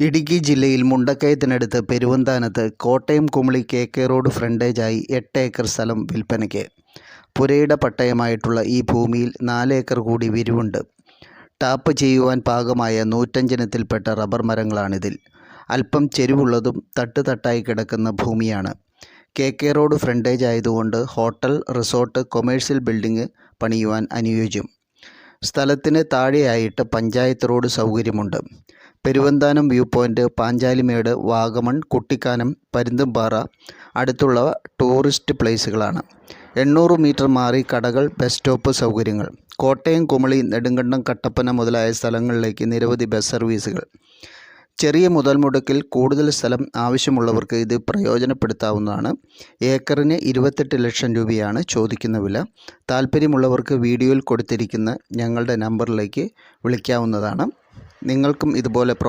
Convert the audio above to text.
ഇടുക്കി ജില്ലയിൽ മുണ്ടക്കയത്തിനടുത്ത് പെരുവന്താനത്ത് Kottayam Kumily K K road ഫ്രണ്ടേജായി എട്ട് ഏക്കർ സ്ഥലം വിൽപ്പനയ്ക്ക്. പുരയുടെ പട്ടയമായിട്ടുള്ള ഈ ഭൂമിയിൽ നാല് ഏക്കർ കൂടി വിരിവുണ്ട്. ടാപ്പ് ചെയ്യുവാൻ പാകമായ നൂറ്റഞ്ചിനത്തിൽപ്പെട്ട റബ്ബർ മരങ്ങളാണിതിൽ. അല്പം ചെരിവുള്ളതും തട്ട് തട്ടായി കിടക്കുന്ന ഭൂമിയാണ്. കെ കെ റോഡ് ഫ്രണ്ടേജ് ആയതുകൊണ്ട് ഹോട്ടൽ റിസോർട്ട് കൊമേഴ്സ്യൽ ബിൽഡിംഗ് പണിയുവാൻ അനുയോജ്യം. സ്ഥലത്തിന് താഴെയായിട്ട് പഞ്ചായത്ത് റോഡ് സൗകര്യമുണ്ട്. പെരുവന്താനം വ്യൂ പോയിന്റ് പാഞ്ചാലിമേട് വാഗമൺ കുട്ടിക്കാനം പരുന്തുംപാറ അടുത്തുള്ള ടൂറിസ്റ്റ് പ്ലേസുകളാണ്. എണ്ണൂറ് മീറ്റർ മാറി കടകൾ ബസ് സ്റ്റോപ്പ് സൗകര്യങ്ങൾ. കോട്ടയം കുമളി നെടുങ്കണ്ടം കട്ടപ്പന മുതലായ സ്ഥലങ്ങളിലേക്ക് നിരവധി ബസ് സർവീസുകൾ. ചെറിയ മുതൽ മുടക്കിൽ കൂടുതൽ സ്ഥലം ആവശ്യമുള്ളവർക്ക് ഇത് പ്രയോജനപ്പെടുത്താവുന്നതാണ്. ഏക്കറിന് ഇരുപത്തെട്ട് ലക്ഷം രൂപയാണ് ചോദിക്കുന്ന വില. താല്പര്യമുള്ളവർക്ക് വീഡിയോയിൽ കൊടുത്തിരിക്കുന്ന ഞങ്ങളുടെ നമ്പറിലേക്ക് വിളിക്കാവുന്നതാണ്. നിങ്ങൾക്കും ഇതുപോലെ പ്രോ